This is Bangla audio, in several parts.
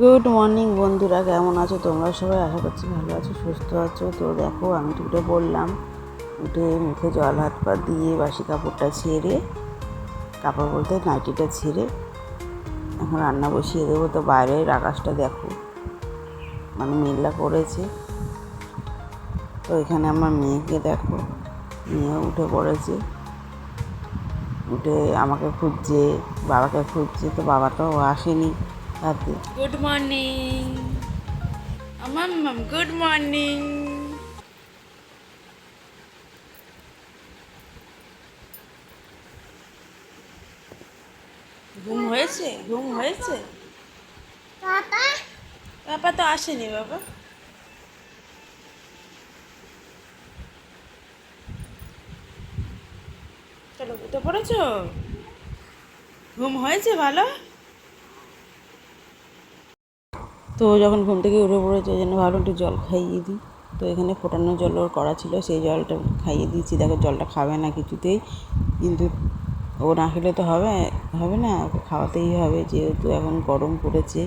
গুড মর্নিং বন্ধুরা। কেমন আছো তোমরা সবাই? আশা করছি ভালো আছো, সুস্থ আছো। তো দেখো, আমি তো উঠে বললাম উঠে মুখে জল, হাত পা দিয়ে বাসি কাপড়টা ছেড়ে, কাপড় বলতে নাইটিটা ছেড়ে এখন রান্না বসিয়ে দেবো। তো বাইরের আকাশটা দেখো মানে মেঘলা করেছে। তো এখানে আমার মেয়েকে দেখো মেয়ে উঠে পড়েছে। উঠে আমাকে খুঁজছে, বাবাকে খুঁজছে। তো বাবা তো আসেনি। রাতে গুড মর্নিং মাম্মাম গুড মর্নিং ঘুম হয়েছে? ঘুম হয়েছে? বাবা তো আসেনি বাবা। চলো উঠে পড়েছো? ঘুম হয়েছে ভালো? তো যখন ঘুম থেকে উঠে পড়েছে, ওই জন্য একটু জল খাইয়ে দিই। তো এখানে ফোটানো জল ওর করা ছিল, সেই জলটা খাইয়ে দিয়েছি। দেখো জলটা খাবে না কিছুতেই, কিন্তু ও না খেলে তো হবে হবে না, ওকে খাওয়াতেই হবে। যেহেতু এখন গরম পড়েছে,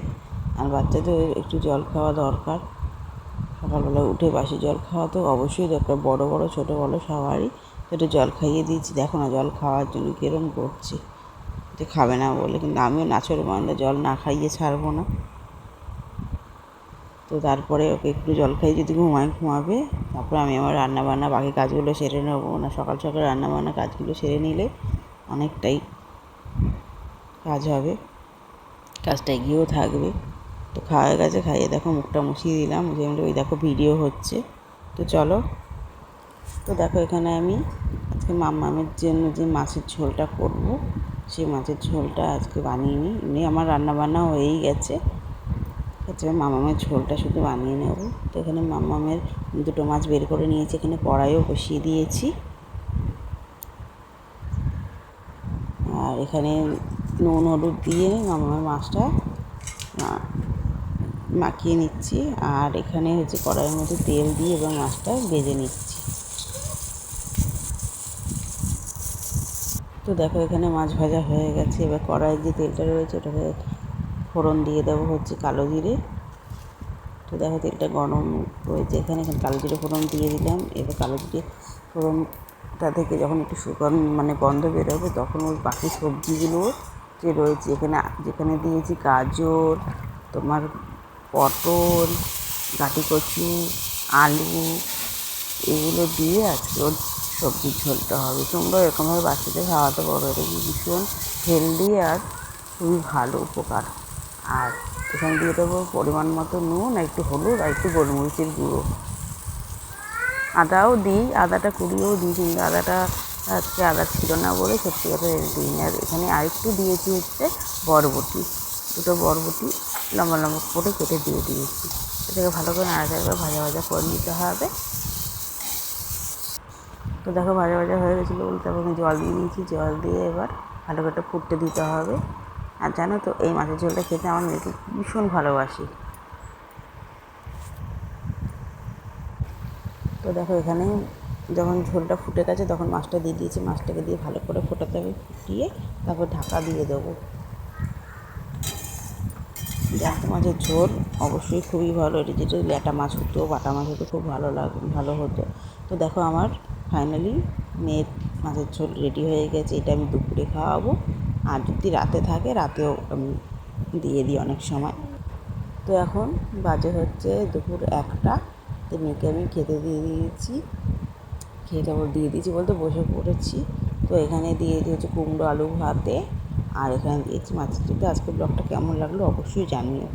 আর বাচ্চাদের একটু জল খাওয়া দরকার। সকালবেলা উঠে বাসি জল খাওয়া তো অবশ্যই দরকার, বড় বড়, ছোটো বড়ো সবারই। একটু জল খাইয়ে দিয়েছি, দেখো না জল খাওয়ার জন্য কীরকম করছে। যে খাবে না বলে, কিন্তু আমিও নাচর বান্ধা জল না খাইয়ে ছাড়বো না। তো তারপরে ওকে একটু জল খাইয়ে যদি ঘুমায়, ঘুমাবে, তারপরে আমি আমার রান্না বান্না বাকি কাজগুলো সেরে নেব না। সকাল সকাল রান্না বান্না কাজগুলো সেরে নিলে অনেকটাই কাজ হবে, কাজটা এগিয়েও থাকবে। তো খাওয়া গেছে, খাইয়ে দেখো মুখটা মুছিয়ে দিলাম, মুছিয়ে ওই দেখো ভিডিও হচ্ছে। তো চলো, তো দেখো এখানে আমি আজকে মামামের জন্য যে মাছের ঝোলটা করব, সেই মাছের ঝোলটা আজকে বানিয়ে নিই। এমনি আমার রান্নাবান্না হয়েই গেছে। হচ্ছে মামামের ঝোলটা শুধু বানিয়ে নেব। তো এখানে মামামের দুটো মাছ বের করে নিয়েছি, এখানে কড়াইও বসিয়ে দিয়েছি। আর এখানে নুন, হলুদ দিয়ে মামামের মাছটা মাখিয়ে নিচ্ছি। আর এখানে হচ্ছে কড়াইয়ের মধ্যে তেল দিয়ে এবং মাছটা ভেজে নিচ্ছি। তো দেখো এখানে মাছ ভাজা হয়ে গেছে। এবার কড়াইয়ের যে তেলটা রয়েছে, ওটাকে ফোড়ন দিয়ে দেবো হচ্ছে কালো জিরে। তো দেখো তেলটা গরম রয়েছে এখানে এখানে কালো জিরে ফোড়ন দিয়ে দিলাম। এবার কালো জিরে ফোড়নটা থেকে যখন একটু সুগন মানে গন্ধ বেরোবে, তখন ওই বাকি সবজিগুলো যে রয়েছে, এখানে যেখানে দিয়েছি গাজর, তোমার পটল, গাটি কচু, আলু, এগুলো দিয়ে আজকে ওর সবজির ঝোলটা হবে। তোমরা এরকমভাবে বাচ্চাদের খাওয়াতে পারো, এটা ভীষণ হেলদি আর খুবই ভালো উপকার। আর এখানে দিয়ে দেবো পরিমাণ মতো নুন আর একটু হলুদ আর একটু গোলমরিচের গুঁড়ো। আদাও দিই, আদাটা কুড়িয়েও দিই কিন্তু আদাটা আজকে আদা ছিল না বলে সত্যি কথা দিই আর এখানে আরেকটু দিয়েছি হচ্ছে বরবটি। দুটো বরবটি লম্বা লম্বা করে কেটে দিয়ে দিয়েছি। এটাকে ভালো করে নাড়াচাড়া করে ভাজা ভাজা করে নিতে হবে। তো দেখো ভাজা ভাজা হয়ে গেছিল বলে তারপর আমি জল দিয়ে দিয়েছি জল দিয়ে এবার ভালো করে ফুটতে দিতে হবে। আর জানো তো, এই মাছের ঝোলটা খেতে আমার মেয়েকে ভীষণ ভালোবাসি। তো দেখো এখানে যখন ঝোলটা ফুটে গেছে, তখন মাছটা দিয়ে দিয়েছি। মাছটাকে দিয়ে ভালো করে ফোটাতে হবে, ফুটিয়ে তারপর ঢাকা দিয়ে দেবো। জ্যান্ত মাছের ঝোল অবশ্যই খুবই ভালো। এটা যেটা ল্যাটা মাছ হতো, বাটা মাছ হতো, খুব ভালো লাগ, ভালো হতো। তো দেখো আমার ফাইনালি মেয়ের মাছের ঝোল রেডি হয়ে গেছে। এটা আমি দুপুরে খাওয়াবো। আর যদি রাতে থাকে, রাতেও দিয়ে দিই অনেক সময়। তো এখন বাজে হচ্ছে দুপুর একটা। তো মেয়েকে আমি খেতে দিয়ে দিয়েছি। খেয়ে তারপর দিয়ে দিয়েছি বলতে বসে পড়েছি। তো এখানে দিয়ে দিয়েছি কুমড়ো আলু ভাতে। আর এখানে দিয়েছি মাছের যদি আজকের ব্লগটা কেমন লাগল অবশ্যই জানিও।